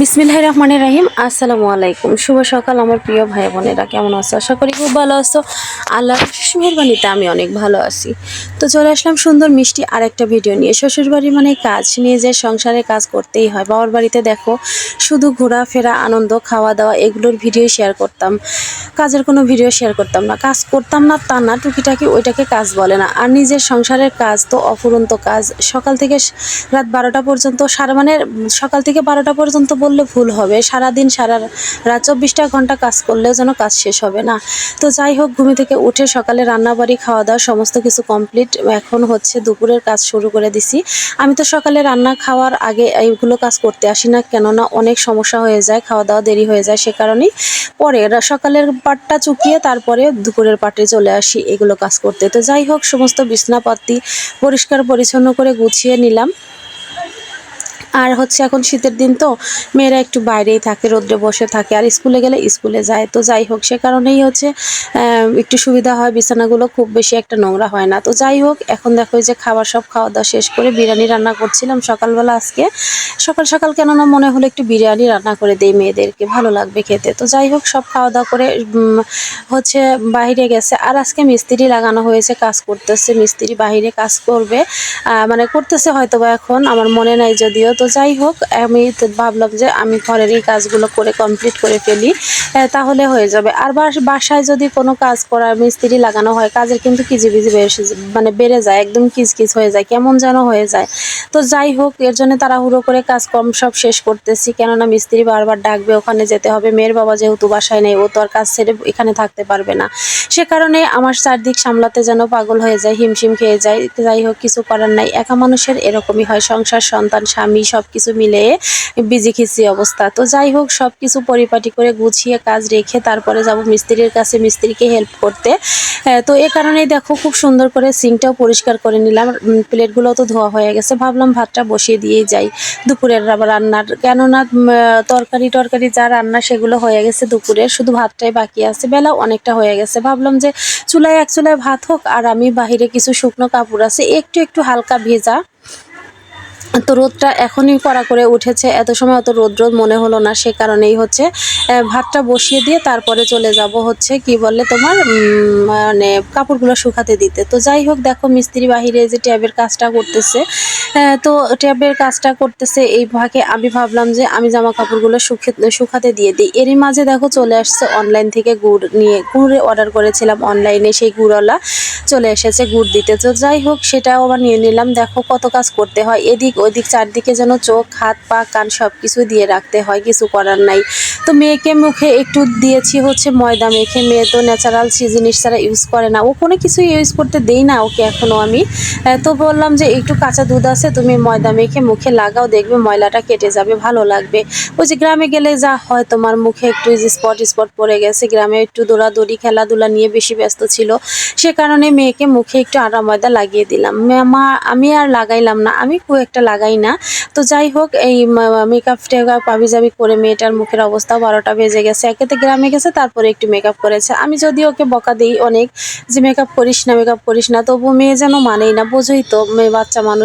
বিসমিল্লাহ রহমানের রাহিম। আসসালামু আলাইকুম। শুভ সকাল আমার প্রিয় ভাই বোনেরা। কেমন আছো? আশা করি খুব ভালো আছো। আল্লাহ মেহরবানিতে আমি অনেক ভালো আছি। তো চলে আসলাম সুন্দর মিষ্টি আর একটা ভিডিও নিয়ে শ্বশুরবাড়ি মানে কাজ নিজের সংসারে কাজ করতেই হয়। বাবার বাড়িতে দেখো, শুধু ঘোরাফেরা, আনন্দ খাওয়া দাওয়া এগুলোর ভিডিও শেয়ার করতাম। কাজের কোনো ভিডিও শেয়ার করতাম না। কাজ করতাম না, তা না, টুকিটাকি ওইটাকে কাজ বলে না। আর নিজের সংসারের কাজ তো অফুরন্ত কাজ। সকাল থেকে রাত বারোটা পর্যন্ত সারা মানে সকাল থেকে বারোটা পর্যন্ত বললে ভুল হবে। সারাদিন সারা রাত চব্বিশটা ঘণ্টা কাজ করলেও যেন কাজ শেষ হবে না। তো যাই হোক, ঘুমি থেকে উঠে সকালে রান্নাবাড়ি খাওয়া দাওয়া সমস্ত কিছু কমপ্লিট এখন হচ্ছে দুপুরের কাজ শুরু করে দিছি। আমি তো সকালে রান্না খাওয়ার আগে এইগুলো কাজ করতে আসি না, কেননা অনেক সমস্যা হয়ে যায় খাওয়া দাওয়া দেরি হয়ে যায় সে কারণেই। পরে সকালের পাটটা চুকিয়ে তারপরে দুপুরের পাটে চলে আসি এগুলো কাজ করতে। তো যাই হোক, সমস্ত বিছনাপাতি পরিষ্কার পরিচ্ছন্ন করে গুছিয়ে নিলাম। আর হচ্ছে এখন শীতের দিন তো মেয়েরা একটু বাইরেই থাকে, রোদ্রে বসে থাকে। আর স্কুলে গেলে স্কুলে যায়, তো যাই হোক, সে কারণেই হচ্ছে একটু সুবিধা হয়, বিছানাগুলো খুব বেশি একটা নোংরা হয় না। তো যাই হোক, এখন দেখো যে খাবার সব খাওয়া দাওয়া শেষ করে বিরিয়ানি রান্না করছিলাম সকালবেলা আজকে। সকাল সকাল কেননা মনে হলো একটু বিরিয়ানি রান্না করে দেই মেয়েদেরকে, ভালো লাগবে খেতে। তো যাই হোক, সব খাওয়া দাওয়া করে হচ্ছে বাইরে গেছে। আর আজকে মিস্ত্রি লাগানো হয়েছে, কাজ করতেছে। মিস্ত্রি বাইরে কাজ করবে মানে করতেছে হয়তো বা এখন, আমার মনে নাই যদিও। তো যাই হোক আমি ভাবলাম যে আমি ঘরের এই কাজগুলো করে কমপ্লিট করে ফেলি তাহলে হয়ে যাবে। আর বাস- বাসায় যদি কোনো কাজ করার মিস্ত্রি লাগানো হয়, কাজের কিন্তু কিজিবিজি বেশি মানে বেড়ে যায়, একদম কিচকিচ হয়ে যায়, কেমন যেন হয়ে যায়। তো যাই হোক এর জন্য তাড়াহুড়ো করে কাজ কম সব শেষ করতেছি, কেননা মিস্ত্রি বারবার ডাকবে, ওখানে যেতে হবে। মেয়ের বাবা যেহেতু বাসায় নেই, ও তো আর কাজ ছেড়ে এখানে থাকতে পারবে না। সে কারণে আমার চারদিক সামলাতে যেন পাগল হয়ে যায়, হিমশিম খেয়ে যায় যাই হোক কিছু করার নাই। একা মানুষের এরকমই হয়, সংসার, সন্তান, স্বামী সব কিছু মিলিয়ে বিজি খিচি অবস্থা। তো যাই হোক সব কিছু পরিপাটি করে গুছিয়ে কাজ রেখে তারপরে যাব মিস্ত্রির কাছে মিস্ত্রিকে হেল্প করতে। তো এ কারণেই দেখো খুব সুন্দর করে সিঙ্কটাও পরিষ্কার করে নিলাম। প্লেটগুলো তো ধোয়া হয়ে গেছে। ভাবলাম ভাতটা বসিয়ে দিয়েই যাই দুপুরের আবার রান্নার। কেননা তরকারি টরকারি যা রান্না সেগুলো হয়ে গেছে দুপুরে, শুধু ভাতটাই বাকি আছে। বেলা অনেকটা হয়ে গেছে। ভাবলাম যে চুলায় এক চুলায় ভাত হোক আর আমি বাহিরে কিছু শুকনো কাপড় আছে, একটু একটু হালকা ভেজা। তো রোদটা এখনই কড়া করে উঠেছে। এত সময় অত রোদ রোদ মনে হলো না, সে কারণেই হচ্ছে ভাতটা বসিয়ে দিয়ে তারপরে চলে যাব হচ্ছে, কি বললে তোমার মানে কাপড়গুলো শুকাতে দিতে। তো যাই হোক, দেখো মিস্ত্রি বাহিরে যে ট্যাবের কাজটা করতেছে তো ট্যাবের কাজটা করতেছে, এই ভাগে আমি ভাবলাম যে আমি জামা কাপড়গুলো শুকে শুকাতে দিয়ে দিই। এরই মাঝে দেখো চলে আসছে অনলাইন থেকে গুড় নিয়ে, গুড়ে অর্ডার করেছিলাম অনলাইনে সেই গুড়ওয়ালা চলে এসেছে গুড় দিতে। তো যাই হোক, সেটাও আবার নিয়ে নিলাম। দেখো কত কাজ করতে হয়। এদিক ওদিক চারদিকে যেন চোখ, হাত, পা, কান সব কিছু দিয়ে রাখতে হয়, কিছু করার নাই। তো মেয়েকে মুখে একটু দিয়েছি হচ্ছে ময়দা মেখে। মেয়ে তো ন্যাচারাল জিনিস ছাড়া ইউজ করে না। ও কোনো কিছু ইউজ করতে দেই না ওকে এখনও আমি। তো বললাম যে একটু কাঁচা দুধ আছে, তুমি ময়দা মেখে মুখে লাগাও, দেখবে ময়লাটা কেটে যাবে, ভালো লাগবে। ওই যে গ্রামে গেলে যা হয়, তোমার মুখে একটু স্পট স্পট পড়ে গেছে। গ্রামে একটু দৌড়াদৌড়ি, খেলাধুলা নিয়ে বেশি ব্যস্ত ছিল। সে কারণে মেয়েকে মুখে একটু আটা ময়দা লাগিয়ে দিলাম। মা, আমি আর লাগাইলাম না। আমি খুব একটা লাগাই না। তো যাই হোক, এই মেকআপ টেকআপ আবি যাবি করে মেয়েটার মুখের অবস্থা বারোটা বেজে গেছে। একেতে গ্রামে গেছে, তারপরে একটু মেকআপ করেছে। আমি যদি ওকে বকা দিই অনেক যে মেকআপ করিস না মেকআপ করিস না তবু মেয়ে যেন মানেই না। বোঝোই তো, মেয়ে বাচ্চা মানুষ।